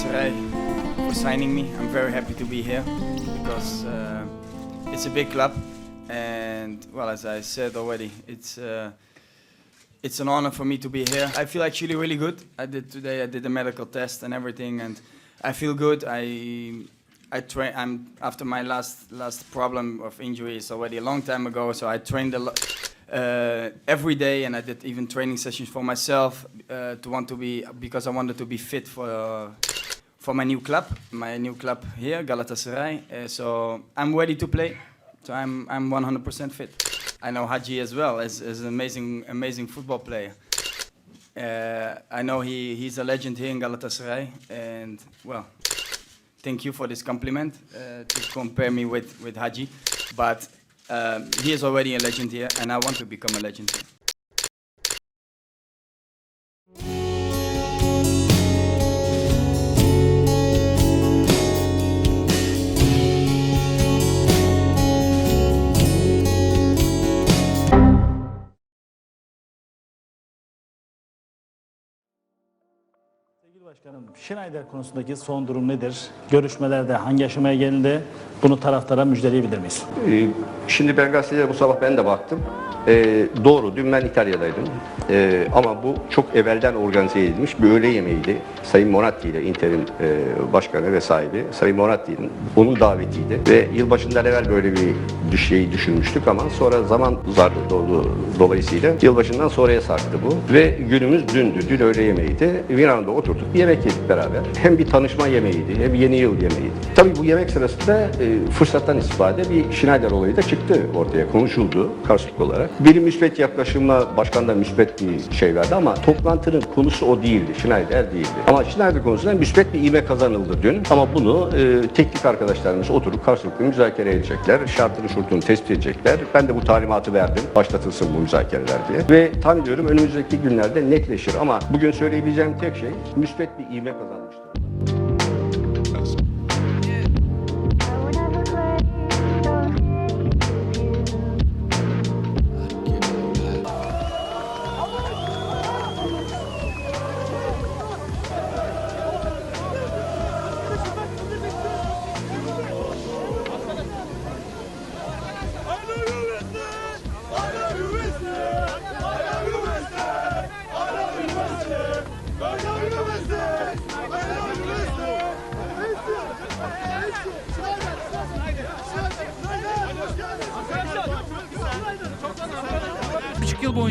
For signing me. I'm very happy to be here because uh, it's a big club, and well, as I said already, it's uh, it's an honor for me to be here. I feel actually really good. I did today. I did a medical test and everything, and I feel good. I I train. I'm after my last last problem of injury is already a long time ago. So I trained a lot. Uh, every day, and I did even training sessions for myself uh, to want to be because I wanted to be fit for for my new club, my new club here, Galatasaray. Uh, so I'm ready to play. So I'm I'm 100% fit. I know Haji as well as, as an amazing amazing football player. Uh, I know he, he's a legend here in Galatasaray, and well, thank you for this compliment uh, to compare me with, with Haji. But um, he is already a legend here, and I want to become a legend here. Başkanım, Schneider konusundaki son durum nedir? Görüşmelerde hangi aşamaya gelindi? Bunu taraftara müjdeleyebilir miyiz? Ee, Şimdi ben gazeteye bu sabah ben de baktım. Ee, doğru, dün ben İtalya'daydım. Ee, ama bu çok evvelden organize edilmiş bir öğle yemeğiydi. Sayın Moratti ile Inter'in e, başkanı ve sahibi Sayın Moratti'nin onun davetiydi. Ve yılbaşından evvel böyle bir şeyi düşünmüştük ama sonra zaman zarfı dolu, dolayısıyla yılbaşından sonraya sarktı bu. Ve günümüz dündü, dün öğle yemeğiydi. Virana'da oturduk bir yemek yedik beraber. Hem bir tanışma yemeğiydi hem yeni yıl yemeğiydi. Tabii bu yemek sırasında e, fırsattan istifade bir Schneider olayı da çıktı ortaya, konuşuldu karşılıklı olarak. Benim müspet yaklaşımla başkan da müspet bir şey verdi ama toplantının konusu o değildi, Schneider değildi. Ama Schneider konusunda müspet bir ivme kazanıldı dün. Ama bunu e, teknik arkadaşlarımız oturup karşılıklı müzakere edecekler, şartını şurtunu tespit edecekler. Ben de bu talimatı verdim, başlatılsın bu müzakereler diye. Ve tahmin ediyorum önümüzdeki günlerde netleşir ama bugün söyleyebileceğim tek şey müspet bir ivme kazanmıştır.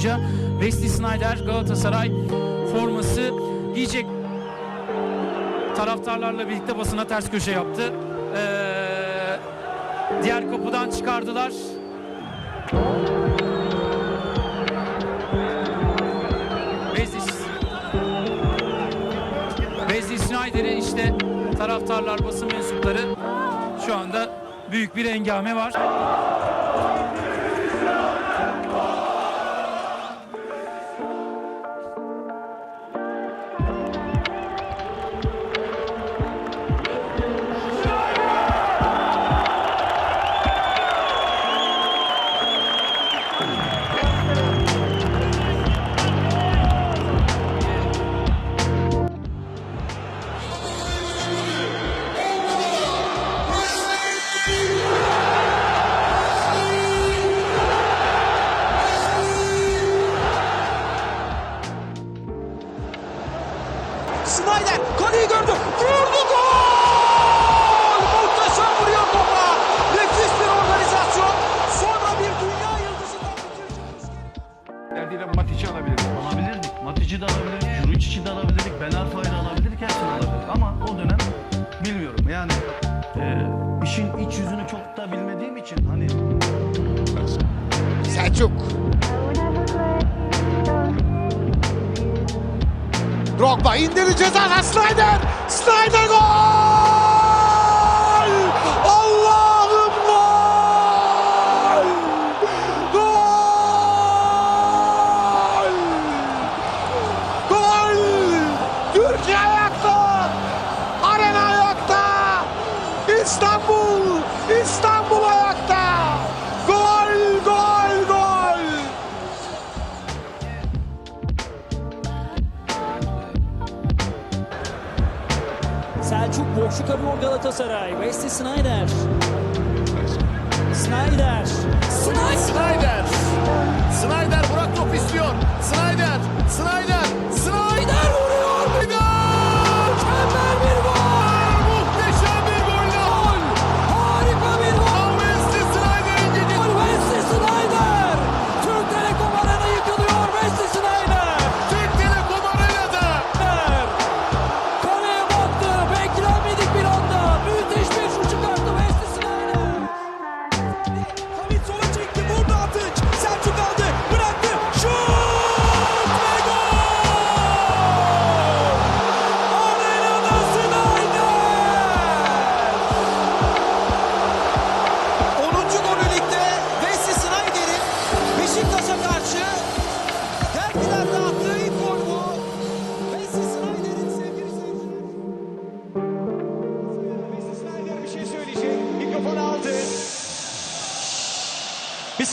Boyunca Wesley Snyder Galatasaray forması giyecek. Taraftarlarla birlikte basına ters köşe yaptı. Ee, diğer kapıdan çıkardılar. Wesley, Snyder'i işte taraftarlar, basın mensupları şu anda büyük bir engame var. Selçuk. Drogba indirdi cezadan Snyder. Snyder gol! Allah'ım gol! Gol! Gol! Türkiye Selçuk boşluk arıyor Galatasaray. Wesley Snyder. Snyder. Snyder.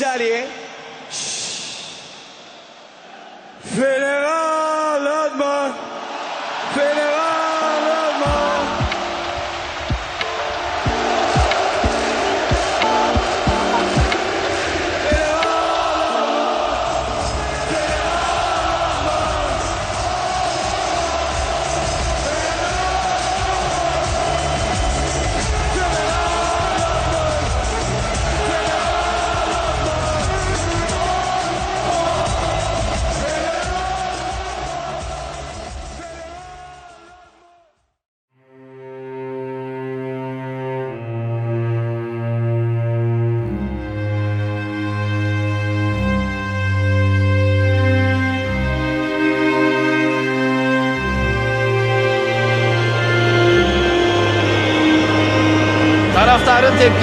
Bir saniye.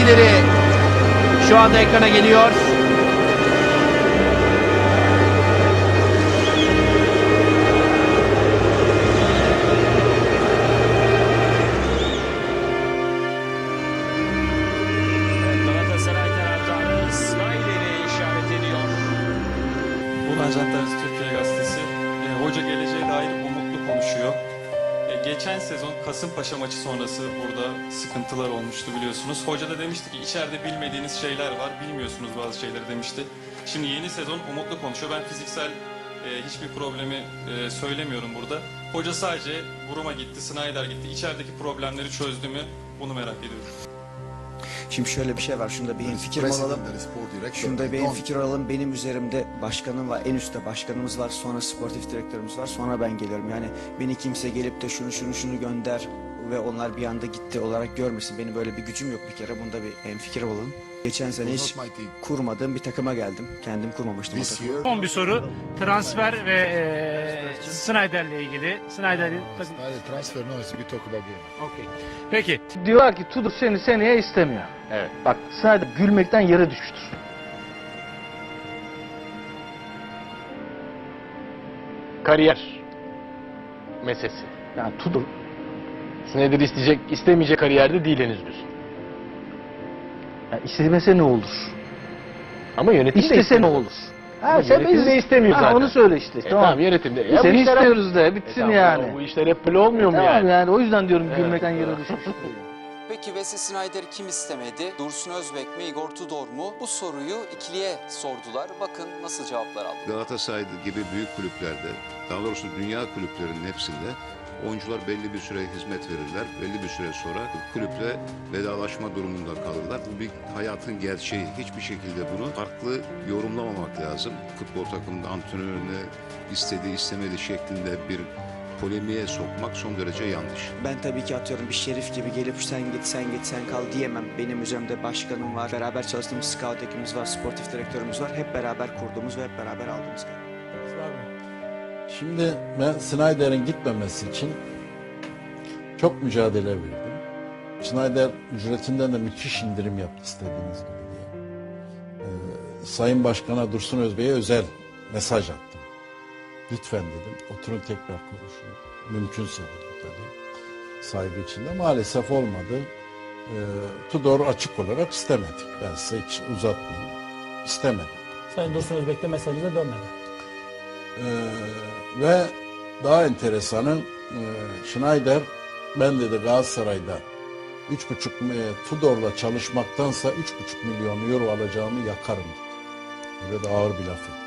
Tepkileri şu anda ekrana geliyor. Sıkıntılar olmuştu biliyorsunuz. Hoca da demişti ki içeride bilmediğiniz şeyler var, bilmiyorsunuz bazı şeyleri demişti. Şimdi yeni sezon umutlu konuşuyor. Ben fiziksel e, hiçbir problemi e, söylemiyorum burada. Hoca sadece Buruma gitti, Snyder gitti. İçerideki problemleri çözdü mü? Bunu merak ediyorum. Şimdi şöyle bir şey var. Şunda bir fikir olalım. Şunda bir fikir olalım. Benim üzerimde başkanım var. En üstte başkanımız var. Sonra sportif direktörümüz var. Sonra ben geliyorum. Yani beni kimse gelip de şunu şunu şunu gönder ve onlar bir anda gitti olarak görmesin. Benim böyle bir gücüm yok bir kere. Bunda bir en fikir olalım. Geçen sene hiç kurmadığım bir takıma geldim. Kendim kurmamıştım o takımı. Son bir soru. Transfer ve e, Snyder'le ilgili. Snyder'in takım... transfer no, we talk about game. Okey. Peki. Diyorlar ki Tudor seni seneye istemiyor. Evet. Bak Snyder gülmekten yere düşmüştür. Kariyer meselesi. Yani Tudor Snyder isteyecek, istemeyecek kariyerde değil henüz diyorsun. yani istemese ne olur? Ama yönetim de İstese ne istemiyor. olur? Ha, yönetim de istemiyor Ha, zaten. Onu söyle işte. E, tamam. tamam yönetimde. Ya bu Seni işler hep- istiyoruz de E, bitsin tamam, yani. Bu işler hep böyle olmuyor mu Tamam yani? yani o yüzden diyorum Evet. gülmekten yere düşmüştür. Peki Wesley Snyder'i kim istemedi? Dursun Özbek mi, Igor Tudor mu? Bu soruyu ikiliye sordular. Bakın nasıl cevaplar aldı. Galatasaray gibi büyük kulüplerde, daha doğrusu dünya kulüplerinin hepsinde oyuncular belli bir süre hizmet verirler. Belli bir süre sonra kulüple vedalaşma durumunda kalırlar. Bu bir hayatın gerçeği. Hiçbir şekilde bunu farklı yorumlamamak lazım. Futbol takımında antrenörüne istediği istemediği şeklinde bir polemiğe sokmak son derece yanlış. Ben tabii ki atıyorum bir şerif gibi gelip sen git sen git sen kal diyemem. Benim üzerimde başkanım var. Beraber çalıştığımız scout ekibimiz var. Sportif direktörümüz var. Hep beraber kurduğumuz ve hep beraber aldığımız karar. Şimdi ben Snyder'in gitmemesi için çok mücadele verdim. Snyder ücretinden de müthiş indirim yaptı istediğiniz gibi diye. Ee, Sayın Başkan'a Dursun Özbey'e özel mesaj attım. Lütfen dedim oturun tekrar konuşun. Mümkünse dedim tabii. Saygı içinde. Maalesef olmadı. Ee, Tudor açık olarak istemedik. Ben size hiç uzatmayayım. İstemedim. Sayın Dursun Özbek de mesajına dönmedi. Ee, ve daha enteresanı e, Schneider Ben dedi Galatasaray'da 3,5 mi- Tudor'la çalışmaktansa 3,5 milyon euro alacağımı yakarım dedi. Böyle de ağır bir laf etti.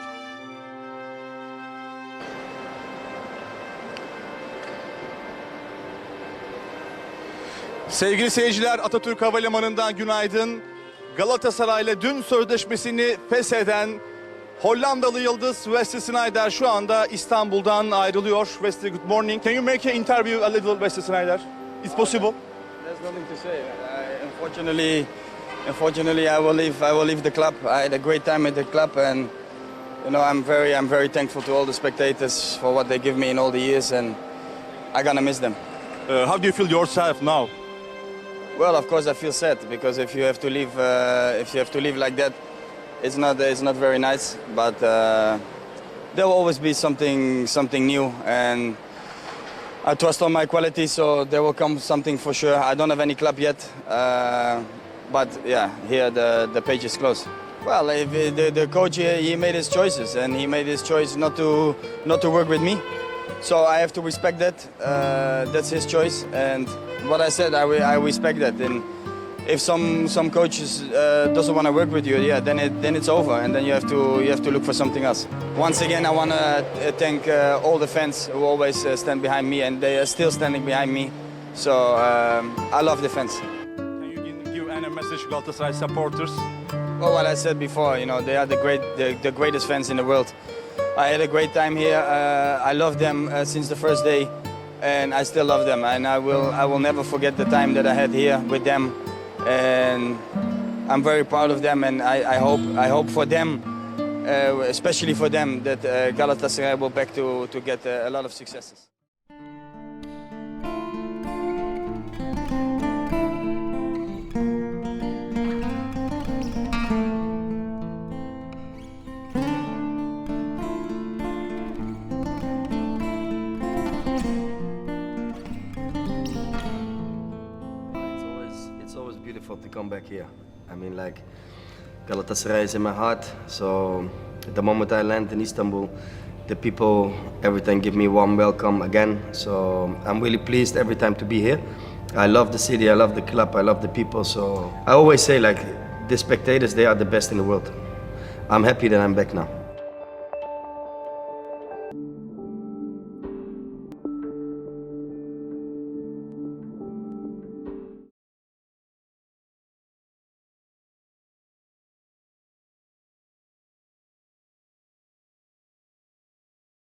Sevgili seyirciler Atatürk Havalimanı'ndan günaydın. Galatasaray'la dün sözleşmesini fesheden Hollandalı yıldız Wesley Sneijder şu anda İstanbul'dan ayrılıyor. Wesley good morning. Can you make an interview a little Wesley Sneijder? It's possible. There's nothing to say. I, unfortunately, unfortunately, I will leave. I will leave the club. I had a great time at the club, and you know, I'm very, I'm very thankful to all the spectators for what they give me in all the years, and I'm gonna miss them. Uh, how do you feel yourself now? Well, of course, I feel sad because if you have to leave, uh, if you have to leave like that, it's not, it's not very nice. But uh, there will always be something, something new, and I trust on my quality, so there will come something for sure. I don't have any club yet, uh, but yeah, here the the page is closed. Well, if the, the coach he, he made his choices, and he made his choice not to not to work with me. So I have to respect that. Uh, that's his choice, and what I said, I, I respect that. And if some some coaches uh, doesn't want to work with you, yeah, then it then it's over, and then you have to you have to look for something else. Once again, I want to thank uh, all the fans who always uh, stand behind me, and they are still standing behind me. So um, I love the fans. Can you give- any message to Galatasaray supporters? Well, what I said before, you know, they are the great, the, the greatest fans in the world. I had a great time here. Uh, I love them uh, since the first day, and I still love them. And I will, I will never forget the time that I had here with them. And I'm very proud of them, and I, I hope, I hope for them, uh, especially for them, that uh, Galatasaray will back to to get uh, a lot of successes. Come back here. I mean, like Galatasaray is in my heart. So the moment I land in Istanbul, the people, everything give me warm welcome again. So I'm really pleased every time to be here. I love the city, I love the club, I love the people. So I always say like the spectators, they are the best in the world. I'm happy that I'm back now.